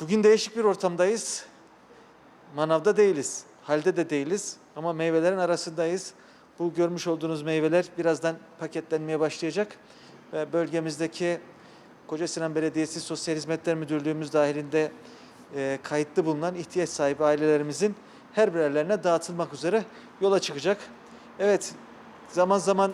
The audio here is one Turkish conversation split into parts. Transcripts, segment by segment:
Bugün değişik bir ortamdayız. Manavda değiliz, halde de değiliz ama meyvelerin arasındayız. Bu görmüş olduğunuz meyveler birazdan paketlenmeye başlayacak. Ve bölgemizdeki Koca Sinan Belediyesi Sosyal Hizmetler Müdürlüğümüz dahilinde e, kayıtlı bulunan ihtiyaç sahibi ailelerimizin her birerlerine dağıtılmak üzere yola çıkacak. Evet, zaman zaman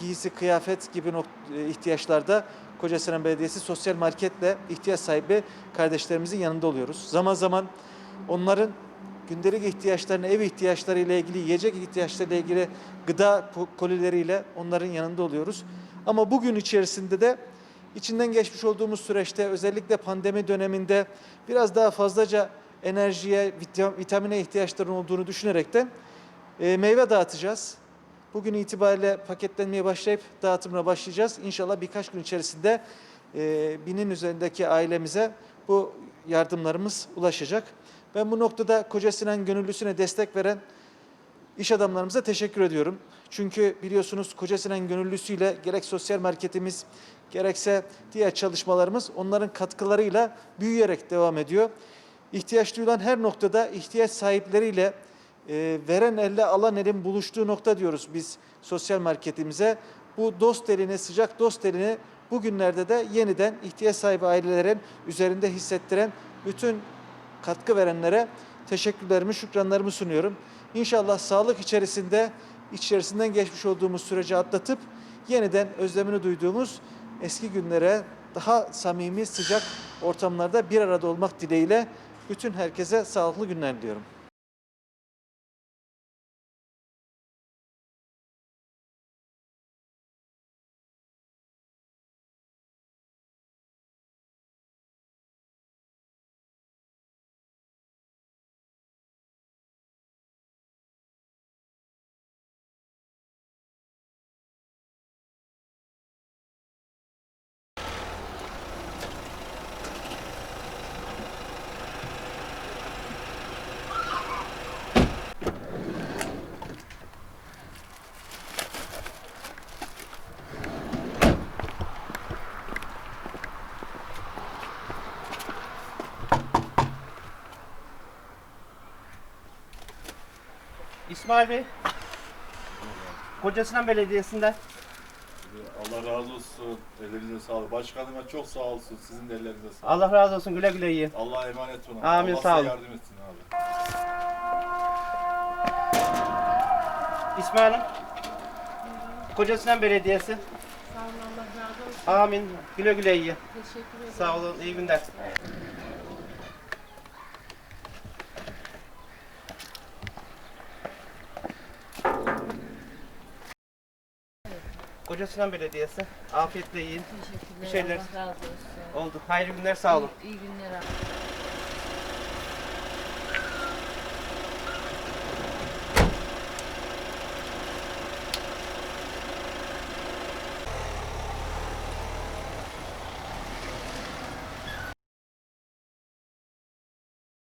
giysi, kıyafet gibi e, ihtiyaçlarda Kocasinan Belediyesi sosyal marketle ihtiyaç sahibi kardeşlerimizin yanında oluyoruz. Zaman zaman onların gündelik ihtiyaçlarını, ev ihtiyaçları ile ilgili, yiyecek ihtiyaçları ile ilgili gıda kolileriyle onların yanında oluyoruz. Ama bugün içerisinde de içinden geçmiş olduğumuz süreçte özellikle pandemi döneminde biraz daha fazlaca enerjiye, vita- vitamine ihtiyaçların olduğunu düşünerekten e, meyve dağıtacağız. Bugün itibariyle paketlenmeye başlayıp dağıtımına başlayacağız. İnşallah birkaç gün içerisinde e, binin üzerindeki ailemize bu yardımlarımız ulaşacak. Ben bu noktada Koca Gönüllüsü'ne destek veren iş adamlarımıza teşekkür ediyorum. Çünkü biliyorsunuz Koca Sinan Gönüllüsü'yle gerek sosyal marketimiz gerekse diğer çalışmalarımız onların katkılarıyla büyüyerek devam ediyor. İhtiyaç duyulan her noktada ihtiyaç sahipleriyle e, veren elle alan elin buluştuğu nokta diyoruz biz sosyal marketimize. Bu dost elini, sıcak dost elini bugünlerde de yeniden ihtiyaç sahibi ailelerin üzerinde hissettiren bütün katkı verenlere teşekkürlerimi, şükranlarımı sunuyorum. İnşallah sağlık içerisinde, içerisinden geçmiş olduğumuz süreci atlatıp yeniden özlemini duyduğumuz eski günlere daha samimi, sıcak ortamlarda bir arada olmak dileğiyle bütün herkese sağlıklı günler diliyorum. İsmail Bey. Kocasinan Belediyesi'nden. Allah razı olsun. Ellerinize sağlık. Başkanıma çok sağ olsun. Sizin de ellerinize sağlık. Allah razı olsun güle güle yiyin. Allah'a emanet olun. Amin, Allah sağ size olun. yardım etsin abi. İsmail Hanım. Kocasinan Belediyesi. Sağ olun Allah razı olsun. Amin. Güle güle yiyin. Teşekkür ederim. Sağ olun. iyi günler. Kocasinan Belediyesi. Afiyetle yiyin. Teşekkürler. Bir şeyler- Allah razı olsun. Oldu. Hayırlı günler sağ olun. İyi, iyi günler abi.